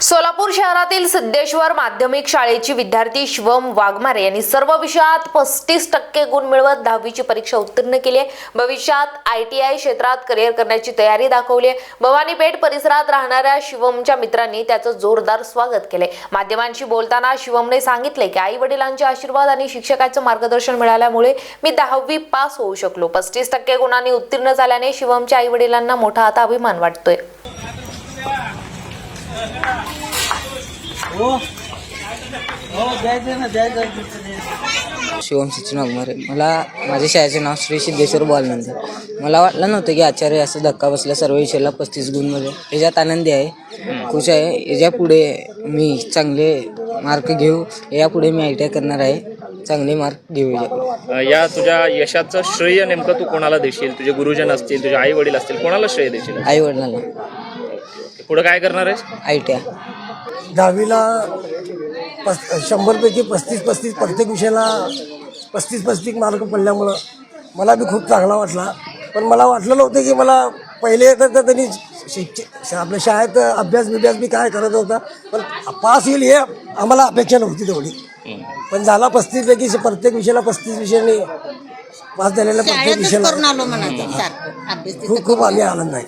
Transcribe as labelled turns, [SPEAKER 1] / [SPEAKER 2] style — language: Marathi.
[SPEAKER 1] सोलापूर शहरातील सिद्धेश्वर माध्यमिक शाळेची विद्यार्थी शिवम वाघमारे यांनी सर्व विषयात पस्तीस टक्के गुण मिळवत दहावीची परीक्षा उत्तीर्ण केली आहे. भविष्यात आय टी आय क्षेत्रात करिअर करण्याची तयारी दाखवली आहे. भवानी पेठ परिसरात राहणाऱ्या शिवमच्या मित्रांनी त्याचं जोरदार स्वागत केले माध्यमांशी बोलताना शिवमने सांगितले की आई वडिलांचे आशीर्वाद आणि शिक्षकाचं मार्गदर्शन मिळाल्यामुळे मी दहावी पास होऊ शकलो. पस्तीस टक्के गुणांनी उत्तीर्ण झाल्याने शिवमच्या आई वडिलांना मोठा आता अभिमान वाटतोय
[SPEAKER 2] हो हो द्यायचं ना द्यायचं
[SPEAKER 3] शिवम सचिन वाघमारे मला माझ्या शाळेचे नाव श्री सिद्धेश्वर बालनंद मला वाटलं नव्हतं की आचार्य असं धक्का बसला सर्व विषयाला पस्तीस गुणमध्ये याच्यात आनंदी आहे खुश आहे. याच्यापुढे मी चांगले मार्क घेऊ यापुढे मी आय टी आय करणार आहे. चांगले मार्क घेऊ
[SPEAKER 4] या तुझ्या यशाचं श्रेय नेमकं तू कोणाला देशील? तुझे गुरुजन असतील तुझे आई वडील असतील कोणाला श्रेय देशील?
[SPEAKER 3] आई वडिलांना
[SPEAKER 4] पुढे काय करणार आहेस?
[SPEAKER 3] आय टी आय
[SPEAKER 2] दहावीला पस शंभरपैकी पस्तीस पस्तीस प्रत्येक विषयाला पस्तीस पस्तीस मार्क पडल्यामुळं मला बी खूप चांगला वाटला. पण मला वाटलं नव्हतं की मला पहिले तर तर त्यांनी शिक्षक आपल्या शाळेत अभ्यास बिभ्यास बी काय करत होता. पण पास होईल हे आम्हाला अपेक्षा नव्हती तेवढी. पण झाला पस्तीसपैकी प्रत्येक विषयाला पस्तीस विषयाने पास झालेल्या प्रत्येक
[SPEAKER 5] शाळेतच
[SPEAKER 2] विषयाला
[SPEAKER 5] करून आलो म्हणा सारखं. अभ्यास तिथं
[SPEAKER 2] खूप खूप आम्ही आनंद आहे.